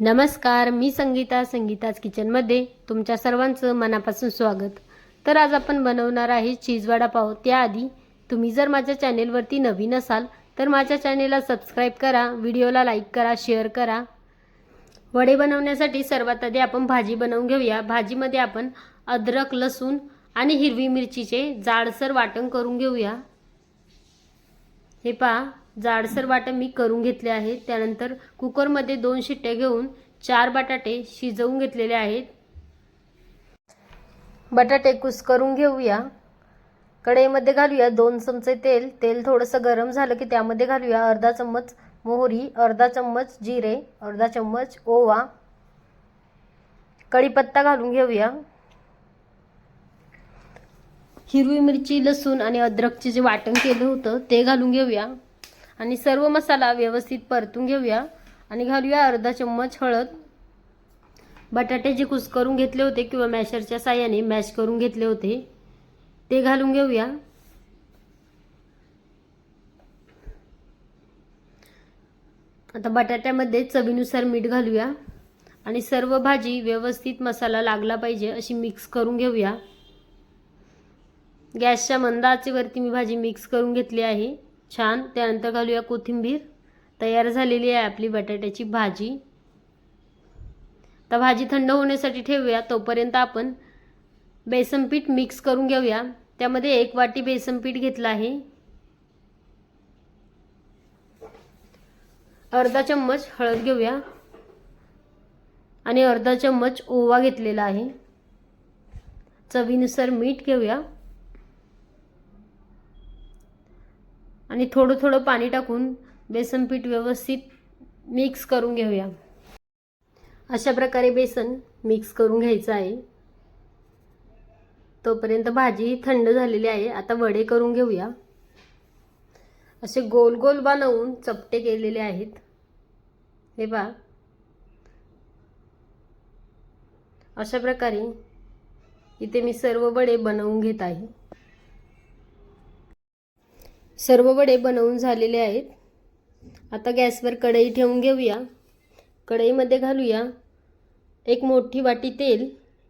नमस्कार मी संगीता संगीताज किचनमध्ये तुमच्या सर्वांचं मनापासून स्वागत. तर आज आपण बनवणार आहे चीज वडापाव त्याआधी तुम्ही जर माझ्या चॅनेलवरती नवीन असाल तर माझ्या चॅनेलला सबस्क्राईब करा व्हिडिओला लाईक करा शेअर करा. वडे बनवण्यासाठी सर्वात आधी आपण भाजी बनवून घेऊया. भाजीमध्ये आपण अद्रक लसूण आणि हिरवी मिरचीचे जाडसर वाटण करून घेऊया. हे पहा. जाडसर वाटण मी करून घेतले आहे त्यानंतर कुकरमध्ये दोन शिट्ट्या घेऊन चार बटाटे शिजवून घेतलेले आहेत. बटाटे कुस्करून घेऊया. कढईमध्ये घालूया दोन चमचे तेल. तेल थोडंसं गरम झालं की त्यामध्ये घालूया अर्धा चम्मच मोहरी अर्धा चम्मच जिरे अर्धा चम्मच ओवा. कढीपत्ता घालून घेऊया. हिरवी मिरची लसूण आणि अद्रकचे जे वाटण केलं होतं ते घालून घेऊया. आणि सर्व मसाला व्यवस्थित परतून घेऊया. आणि घालूया अर्धा चम्मच हळद. बटाटे जे कुस्करून घेतले होते किंवा मॅशरच्या साह्याने मॅश करून घेतले होते ते घालून घेऊया. आता बटाट्यामध्ये चवीनुसार मीठ घालूया. आणि सर्व भाजी व्यवस्थित मसाला लागला पाहिजे अशी मिक्स करून घेऊया. गॅसच्या मंद आचेवरती मी भाजी मिक्स करून घेतली आहे. छान. त्यानंतर घालूया कोथिंबीर. तयार झालेली आहे आपली बटाट्याची भाजी. तर भाजी थंड होण्यासाठी ठेवूया. तोपर्यंत आपण बेसन पीठ मिक्स करून घेऊया. त्यामध्ये एक वाटी बेसन पीठ घेतलं आहे. अर्धा चम्मच हळद घेऊया. आणि अर्धा चम्मच ओवा घेतलेला आहे. चवीनुसार मीठ घेऊया. आणि थोडं थोडं पाणी टाकून बेसन पीठ व्यवस्थित मिक्स करून घेऊया. अशा प्रकारे बेसन मिक्स करून घ्यायचं आहे. तोपर्यंत भाजी थंड झालेली आहे. आता वडे करून घेऊया. असे गोल गोल बनवून चपटे केलेले आहेत. हे पहा. अशा प्रकारे इथे मी सर्व वडे बनवून घेत आहे. सर्व वडे बनवून झालेले आहेत. आता गॅसवर कढई ठेवून घेऊया. कढईमध्ये घालूया एक मोठी वाटी तेल.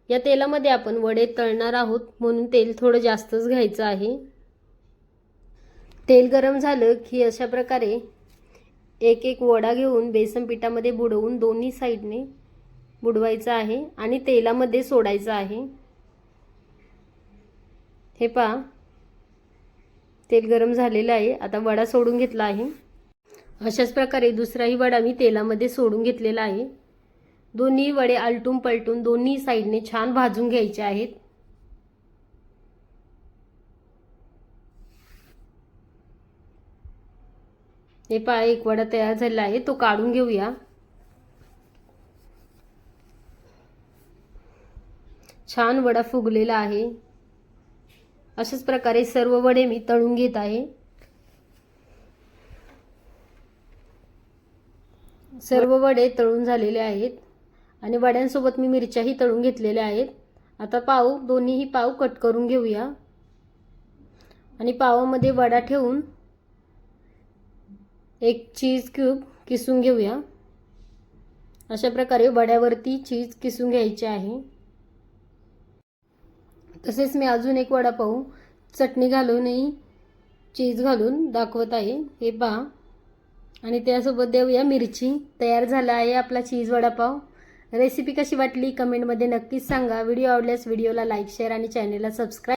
या तेलामध्ये आपण वडे तळणार आहोत म्हणून तेल थोडं जास्तच घ्यायचं आहे. तेल गरम झालं की अशा प्रकारे एक एक वडा घेऊन बेसन पिठामध्ये बुडवून दोन्ही साईडने बुडवायचं आहे आणि तेलामध्ये सोडायचं आहे. हे पहा. तेल गरम झालेलं आहे. आता वडा सोडून घेतला आहे. अशाच प्रकारे दुसराही वडा मी तेलामध्ये सोडून घेतलेला आहे. दोन्ही वडे आलटून पलटून दोन्ही साईडने छान भाजून घ्यायचे आहेत. हे पहा एक वडा तयार झालेला आहे. तो काढून घेऊया. छान वडा फुगलेला आहे. अशाच प्रकारे सर्व वडे मी तळून घेत आहे. सर्व वडे तळून झालेले आहेत आणि वड्यांसोबत मी मिरच्याही तळून घेतलेल्या आहेत. आता पाव दोन्हीही पाव कट करून घेऊया. आणि पावामध्ये वडा ठेवून एक चीज क्यूब किसून घेऊया. अशा प्रकारे वड्यावरती चीज किसून घ्यायचे आहे. तसेच मी अजून एक वडापाव चटणी घालूनही चीज घालून दाखवत आहे. हे पहा. आणि त्यासोबत देऊया मिरची. तयार झाला आहे आपला चीज वडापाव. रेसिपी कशी वाटली? कमेंटमध्ये नक्कीच सांगा. व्हिडिओ आवडल्यास व्हिडिओला लाईक शेअर आणि चॅनेलला सबस्क्राईब